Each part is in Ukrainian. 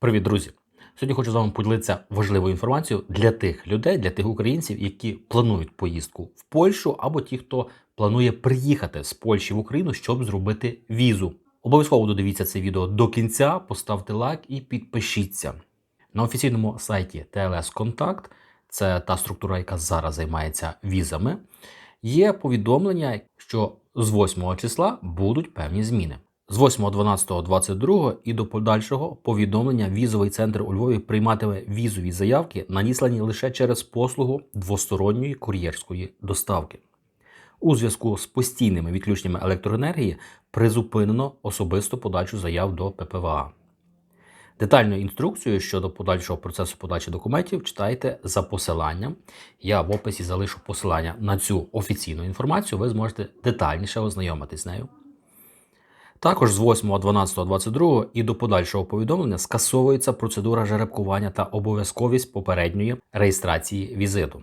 Привіт, друзі! Сьогодні хочу з вами поділитися важливою інформацією для тих людей, для тих українців, які планують поїздку в Польщу, або ті, хто планує приїхати з Польщі в Україну, щоб зробити візу. Обов'язково додивіться це відео до кінця, поставте лайк і підпишіться. На офіційному сайті TLS Contact, це та структура, яка зараз займається візами, є повідомлення, що з 8 числа будуть певні зміни. З 8.12.22 і до подальшого повідомлення візовий центр у Львові прийматиме візові заявки, надіслані лише через послугу двосторонньої кур'єрської доставки. У зв'язку з постійними відключеннями електроенергії призупинено особисту подачу заяв до ППВА. Детальну інструкцію щодо подальшого процесу подачі документів читайте за посиланням. Я в описі залишу посилання на цю офіційну інформацію, ви зможете детальніше ознайомитись з нею. Також з 8.12.22 і до подальшого повідомлення скасовується процедура жеребкування та обов'язковість попередньої реєстрації візиту.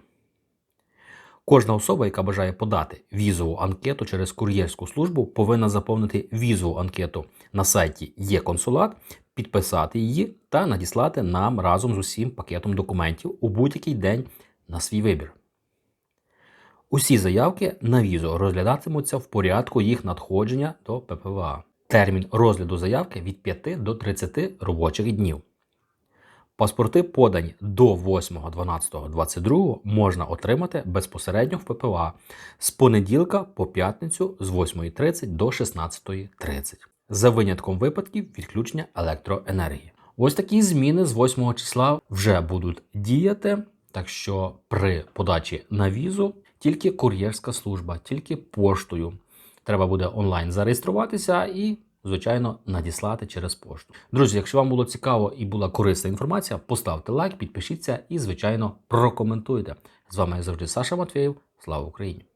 Кожна особа, яка бажає подати візову анкету через кур'єрську службу, повинна заповнити візову анкету на сайті Є консулат, підписати її та надіслати нам разом з усім пакетом документів у будь-який день на свій вибір. Усі заявки на візу розглядатимуться в порядку їх надходження до ППВА. Термін розгляду заявки від 5 до 30 робочих днів. Паспорти, подані до 8.12.22, можна отримати безпосередньо в ППВА з понеділка по п'ятницю з 8.30 до 16.30 за винятком випадків відключення електроенергії. Ось такі зміни з 8 числа вже будуть діяти, так що при подачі на візу тільки кур'єрська служба, тільки поштою. Треба буде онлайн зареєструватися і, звичайно, надіслати через пошту. Друзі, якщо вам було цікаво і була корисна інформація, поставте лайк, підпишіться і, звичайно, прокоментуйте. З вами завжди Саша Матвєєв. Слава Україні!